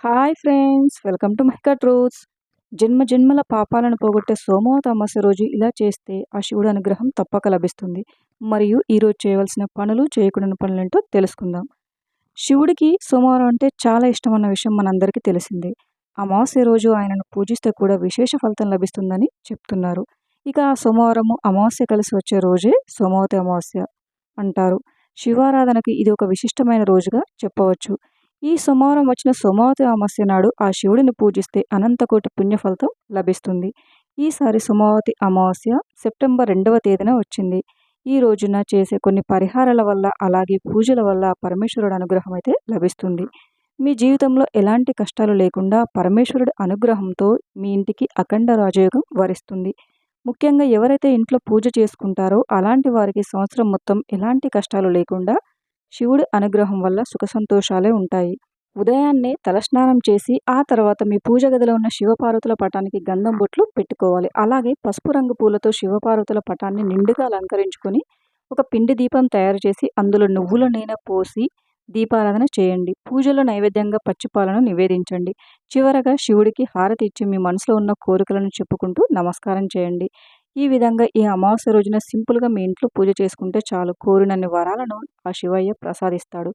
Hi friends welcome to Mahika Truths. జన్మ జన్మల పాపాలను పోగొట్టే సోమవత అమావాస్య రోజు ఇలా చేస్తే ఆ శివుడు అనుగ్రహం తప్పక లభిస్తుంది. మరియు ఈరోజు చేయవలసిన పనులు చేయకూడని పనులు ఏంటో తెలుసుకుందాం. శివుడికి సోమవారం అంటే చాలా ఇష్టం అన్న విషయం మనందరికీ తెలిసిందే. అమావాస్య రోజు ఆయనను పూజిస్తే కూడా విశేష ఫలితం లభిస్తుందని చెప్తున్నారు. ఇక ఆ సోమవారము అమావాస్య కలిసి వచ్చే రోజే సోమవతి అమావాస్య అంటారు. శివారాధనకి ఇది ఒక విశిష్టమైన రోజుగా చెప్పవచ్చు. ఈ సోమవారం వచ్చిన సోమవతి అమావాస్య నాడు ఆ శివుడిని పూజిస్తే అనంతకోటి పుణ్యఫలితం లభిస్తుంది. ఈసారి సోమవతి అమావాస్య సెప్టెంబర్ రెండవ తేదీన వచ్చింది. ఈ రోజున చేసే కొన్ని పరిహారాల వల్ల అలాగే పూజల వల్ల పరమేశ్వరుడు అనుగ్రహం అయితే లభిస్తుంది. మీ జీవితంలో ఎలాంటి కష్టాలు లేకుండా పరమేశ్వరుడి అనుగ్రహంతో మీ ఇంటికి అఖండ రాజయోగం వరిస్తుంది. ముఖ్యంగా ఎవరైతే ఇంట్లో పూజ చేసుకుంటారో అలాంటి వారికి సంవత్సరం మొత్తం ఎలాంటి కష్టాలు లేకుండా శివుడి అనుగ్రహం వల్ల సుఖసంతోషాలే ఉంటాయి. ఉదయాన్నే తలస్నానం చేసి ఆ తర్వాత మీ పూజ గదిలో ఉన్న శివపార్వతుల పటానికి గంధం బొట్లు పెట్టుకోవాలి. అలాగే పసుపు రంగు పూలతో శివపార్వతుల పటాన్ని నిండుగా అలంకరించుకొని ఒక పిండి దీపం తయారు చేసి అందులో నువ్వుల నూనె పోసి దీపారాధన చేయండి. పూజలో నైవేద్యంగా పచ్చిపాలను నివేదించండి. చివరగా శివుడికి హారతి ఇచ్చి మీ మనసులో ఉన్న కోరికలను చెప్పుకుంటూ నమస్కారం చేయండి. ఈ విధంగా ఈ అమావాస్య రోజున సింపుల్గా మీ ఇంట్లో పూజ చేసుకుంటే చాలు. కోరినన్ని వరాలను ఆ శివయ్య ప్రసాదిస్తాడు.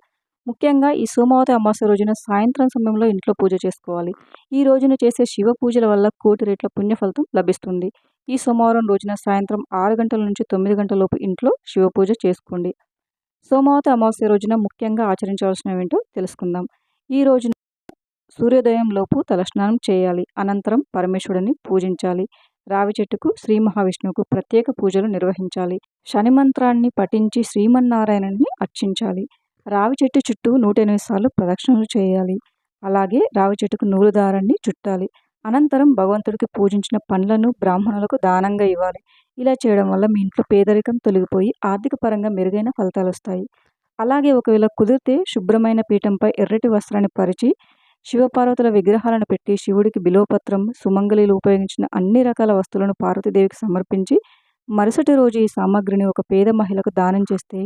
ముఖ్యంగా ఈ సోమవతి అమావాస్య రోజున సాయంత్రం సమయంలో ఇంట్లో పూజ చేసుకోవాలి. ఈ రోజున చేసే శివ పూజల వల్ల కోటి రేట్ల పుణ్యఫలితం లభిస్తుంది. ఈ సోమవారం రోజున సాయంత్రం ఆరు గంటల నుంచి తొమ్మిది గంటల లోపు ఇంట్లో శివ పూజ చేసుకోండి. సోమవతి అమావాస్య రోజున ముఖ్యంగా ఆచరించవలసినవి ఏంటో తెలుసుకుందాం. ఈ రోజున సూర్యోదయం లోపు తలస్నానం చేయాలి. అనంతరం పరమేశ్వరుడిని పూజించాలి. రావి చెట్టుకు శ్రీ మహావిష్ణువుకు ప్రత్యేక పూజలు నిర్వహించాలి. శని మంత్రాన్ని పఠించి శ్రీమన్నారాయణుని అర్చించాలి. రావి చెట్టు చుట్టూ నూట ఎనిమిది సార్లు ప్రదక్షిణలు చేయాలి. అలాగే రావి చెట్టుకు నూలు దారాన్ని చుట్టాలి. అనంతరం భగవంతుడికి పూజించిన పండ్లను బ్రాహ్మణులకు దానంగా ఇవ్వాలి. ఇలా చేయడం వల్ల మీ ఇంట్లో పేదరికం తొలగిపోయి ఆర్థిక పరంగా మెరుగైన ఫలితాలు వస్తాయి. అలాగే ఒకవేళ కుదిరితే శుభ్రమైన పీఠంపై ఎర్రటి వస్త్రాన్ని పరిచి శివపార్వతుల విగ్రహాలను పెట్టి శివుడికి బిలోపత్రం సుమంగళిలు ఉపయోగించిన అన్ని రకాల వస్తువులను పార్వతీదేవికి సమర్పించి మరుసటి రోజు ఈ సామాగ్రిని ఒక పేద మహిళకు దానం చేస్తే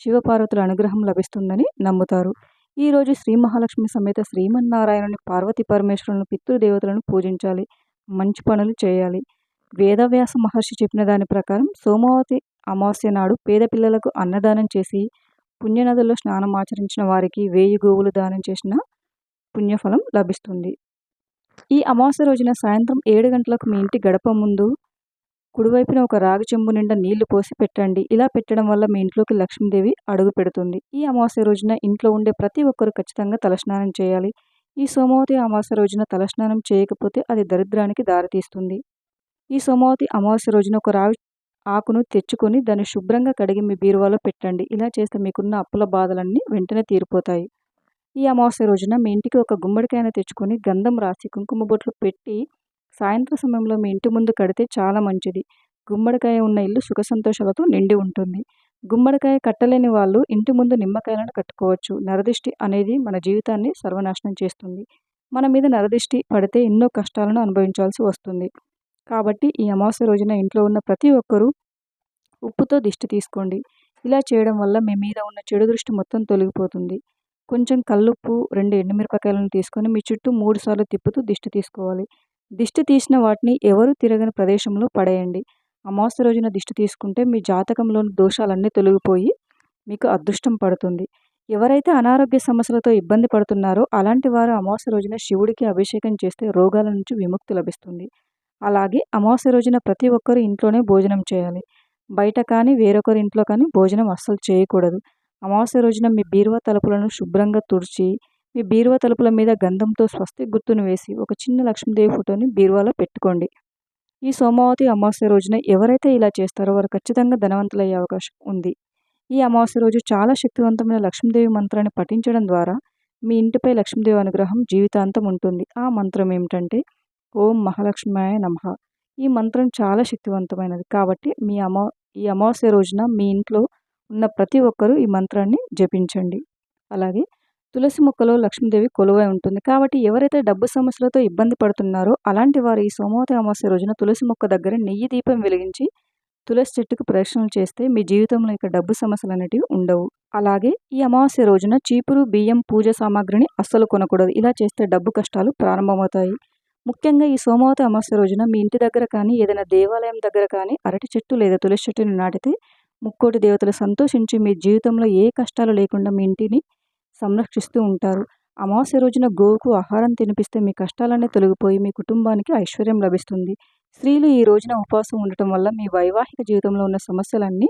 శివపార్వతుల అనుగ్రహం లభిస్తుందని నమ్ముతారు. ఈరోజు శ్రీ మహాలక్ష్మి సమేత శ్రీమన్నారాయణుని పార్వతీ పరమేశ్వరులను పితృదేవతలను పూజించాలి మంచి పనులు చేయాలి. వేదవ్యాస మహర్షి చెప్పిన దాని ప్రకారం సోమవతి అమావాస్య నాడు పేద పిల్లలకు అన్నదానం చేసి పుణ్యనదుల్లో స్నానం ఆచరించిన వారికి వేయి గోవులు దానం చేసిన పుణ్యఫలం లభిస్తుంది. ఈ అమావాస్య రోజున సాయంత్రం ఏడు గంటలకు మీ ఇంటి గడప ముందు కుడివైపున ఒక రాగి చెంబు నిండా నీళ్ళు పోసి పెట్టండి. ఇలా పెట్టడం వల్ల మీ ఇంట్లోకి లక్ష్మీదేవి అడుగు పెడుతుంది. ఈ అమావాస్య రోజున ఇంట్లో ఉండే ప్రతి ఒక్కరు ఖచ్చితంగా తలస్నానం చేయాలి. ఈ సోమవతి అమావాస్య రోజున తలస్నానం చేయకపోతే అది దరిద్రానికి దారితీస్తుంది ఈ సోమవతి అమావాస్య రోజున ఒక రావి ఆకును తెచ్చుకొని దాన్ని శుభ్రంగా కడిగి మీ బీరువాలో పెట్టండి. ఇలా చేస్తే మీకున్న అప్పుల బాధలన్నీ వెంటనే తీరిపోతాయి. ఈ అమావాస్య రోజున మీ ఇంటికి ఒక గుమ్మడికాయను తెచ్చుకొని గంధం రాసి కుంకుమ బొట్లు పెట్టి సాయంత్రం సమయంలో మీ ఇంటి ముందు కడితే చాలా మంచిది. గుమ్మడికాయ ఉన్న ఇల్లు సుఖ సంతోషాలతో నిండి ఉంటుంది. గుమ్మడికాయ కట్టలేని వాళ్ళు ఇంటి ముందు నిమ్మకాయలను కట్టుకోవచ్చు. నరదిష్టి అనేది మన జీవితాన్ని సర్వనాశనం చేస్తుంది. మన మీద నరదిష్టి పడితే ఎన్నో కష్టాలను అనుభవించాల్సి వస్తుంది. కాబట్టి ఈ అమావాస్య రోజున ఇంట్లో ఉన్న ప్రతి ఒక్కరూ ఉప్పుతో దిష్టి తీసుకోండి. ఇలా చేయడం వల్ల మీ మీద ఉన్న చెడు దృష్టి మొత్తం తొలగిపోతుంది. కొంచెం కల్లుప్పు రెండు ఎండుమిరపకాయలను తీసుకొని మీ చుట్టూ మూడు సార్లు తిప్పుతూ దిష్టి తీసుకోవాలి. దిష్టి తీసిన వాటిని ఎవరు తిరగని ప్రదేశంలో పడేయండి. అమావాస్య రోజున దిష్టి తీసుకుంటే మీ జాతకంలోని దోషాలన్నీ తొలగిపోయి మీకు అదృష్టం పడుతుంది. ఎవరైతే అనారోగ్య సమస్యలతో ఇబ్బంది పడుతున్నారో అలాంటి వారు అమావాస్య రోజున శివుడికి అభిషేకం చేస్తే రోగాల నుంచి విముక్తి లభిస్తుంది. అలాగే అమావాస్య రోజున ప్రతి ఒక్కరు ఇంట్లోనే భోజనం చేయాలి. బయట కానీ వేరొకరి ఇంట్లో కానీ భోజనం అస్సలు చేయకూడదు. అమావాస్య రోజున మీ బీరువా తలుపులను శుభ్రంగా తుడిచి మీ బీరువా తలుపుల మీద గంధంతో స్వస్తి గుర్తును వేసి ఒక చిన్న లక్ష్మీదేవి ఫోటోని బీరువాలో పెట్టుకోండి. ఈ సోమవతి అమావాస్య రోజున ఎవరైతే ఇలా చేస్తారో వారు ఖచ్చితంగా ధనవంతులయ్యే అవకాశం ఉంది. ఈ అమావాస్య రోజు చాలా శక్తివంతమైన లక్ష్మీదేవి మంత్రాన్ని పఠించడం ద్వారా మీ ఇంటిపై లక్ష్మీదేవి అనుగ్రహం జీవితాంతం ఉంటుంది. ఆ మంత్రం ఏమిటంటే ఓం మహాలక్ష్మాయ నమః. ఈ మంత్రం చాలా శక్తివంతమైనది. కాబట్టి మీ అమా ఈ అమావాస్య రోజున మీ ఇంట్లో ఉన్న ప్రతి ఒక్కరూ ఈ మంత్రాన్ని జపించండి. అలాగే తులసి మొక్కలో లక్ష్మీదేవి కొలువై ఉంటుంది. కాబట్టి ఎవరైతే డబ్బు సమస్యలతో ఇబ్బంది పడుతున్నారో అలాంటి వారు ఈ సోమవతి అమావాస్య రోజున తులసి మొక్క దగ్గర నెయ్యి దీపం వెలిగించి తులసి చెట్టుకు ప్రదక్షిణలు చేస్తే మీ జీవితంలో ఇక డబ్బు సమస్యలు అనేటివి ఉండవు. అలాగే ఈ అమావాస్య రోజున చీపురు బియ్యం పూజ సామాగ్రిని అస్సలు కొనకూడదు. ఇలా చేస్తే డబ్బు కష్టాలు ప్రారంభమవుతాయి. ముఖ్యంగా ఈ సోమవతి అమావాస్య రోజున మీ ఇంటి దగ్గర కానీ ఏదైనా దేవాలయం దగ్గర కానీ అరటి చెట్టు లేదా తులసి చెట్టుని నాటితే ముక్కోటి దేవతలు సంతోషించి మీ జీవితంలో ఏ కష్టాలు లేకుండా మీ ఇంటిని సంరక్షిస్తూ ఉంటారు. అమావాస్య రోజున గోవుకు ఆహారం తినిపిస్తే మీ కష్టాలన్నీ తొలగిపోయి మీ కుటుంబానికి ఐశ్వర్యం లభిస్తుంది. స్త్రీలు ఈ రోజున ఉపవాసం ఉండటం వల్ల మీ వైవాహిక జీవితంలో ఉన్న సమస్యలన్నీ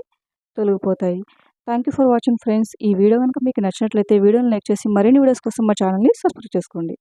తొలగిపోతాయి. Thank you for watching friends. ఈ వీడియో కనుక మీకు నచ్చినట్లయితే వీడియోని లైక్ చేసి మరిన్ని వీడియోస్ కోసం మా ఛానల్ని సబ్స్క్రైబ్ చేసుకోండి.